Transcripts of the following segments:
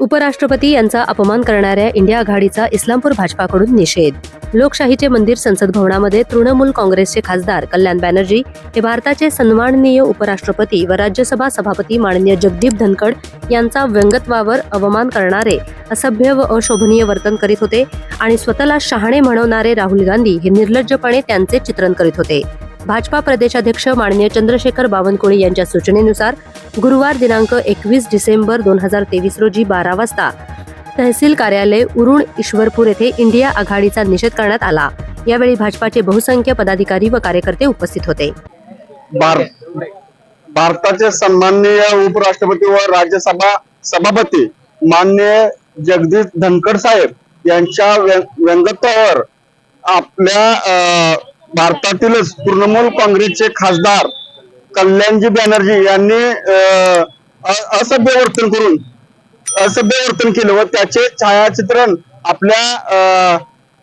उपराष्ट्रपती यांचा अपमान करणाऱ्या इंडिया आघाडीचा इस्लामपूर भाजपाकडून निषेध. लोकशाहीचे मंदिर संसद भवनामध्ये तृणमूल काँग्रेसचे खासदार कल्याण बॅनर्जी हे भारताचे सन्माननीय उपराष्ट्रपती व राज्यसभा सभापती माननीय जगदीप धनखड यांचा व्यंगत्वावर अवमान करणारे असभ्य व अशोभनीय वर्तन करीत होते आणि स्वतःला शहाणे म्हणवणारे राहुल गांधी हे निर्लज्जपणे त्यांचे चित्रण करीत होते. भाजपा प्रदेशाध्यक्ष माननीय चंद्रशेखर बावनकुळे यांच्या सूचनेनुसार गुरुवार दिनांक एकवीस डिसेंबर दोन हजार तेवीस रोजी बारा वाजता तहसील कार्यालय उरुण ईश्वरपूर येथे इंडिया आघाडीचा निषेध करण्यात आला. यावेळी भाजपाचे बहुसंख्य पदाधिकारी व कार्यकर्ते उपस्थित होते. भार- भारताचे सन्माननीय उपराष्ट्रपती व राज्यसभा सभापती माननीय जगदीश धनखड साहेब यांच्या व्यंगत्वावर आपल्या अं, भारतातीलच तृणमूल काँग्रेसचे खासदार कल्याणजी बॅनर्जी यांनी असभ्य वर्तन करून असभ्य वर्तन केलं व त्याचे छायाचित्रण आपल्या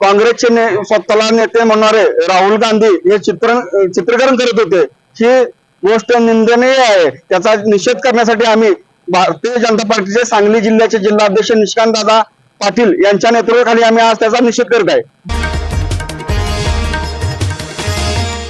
काँग्रेसचे ने- स्वतःला नेते म्हणणारे राहुल गांधी हे चित्रण चित्रीकरण करत होते. ही गोष्ट निंदनीय आहे. त्याचा निषेध करण्यासाठी आम्ही भारतीय जनता पार्टीचे सांगली जिल्ह्याचे जिल्हाध्यक्ष निष्कांत दादा पाटील यांच्या नेतृत्वाखाली आम्ही आज त्याचा निषेध करत आहे.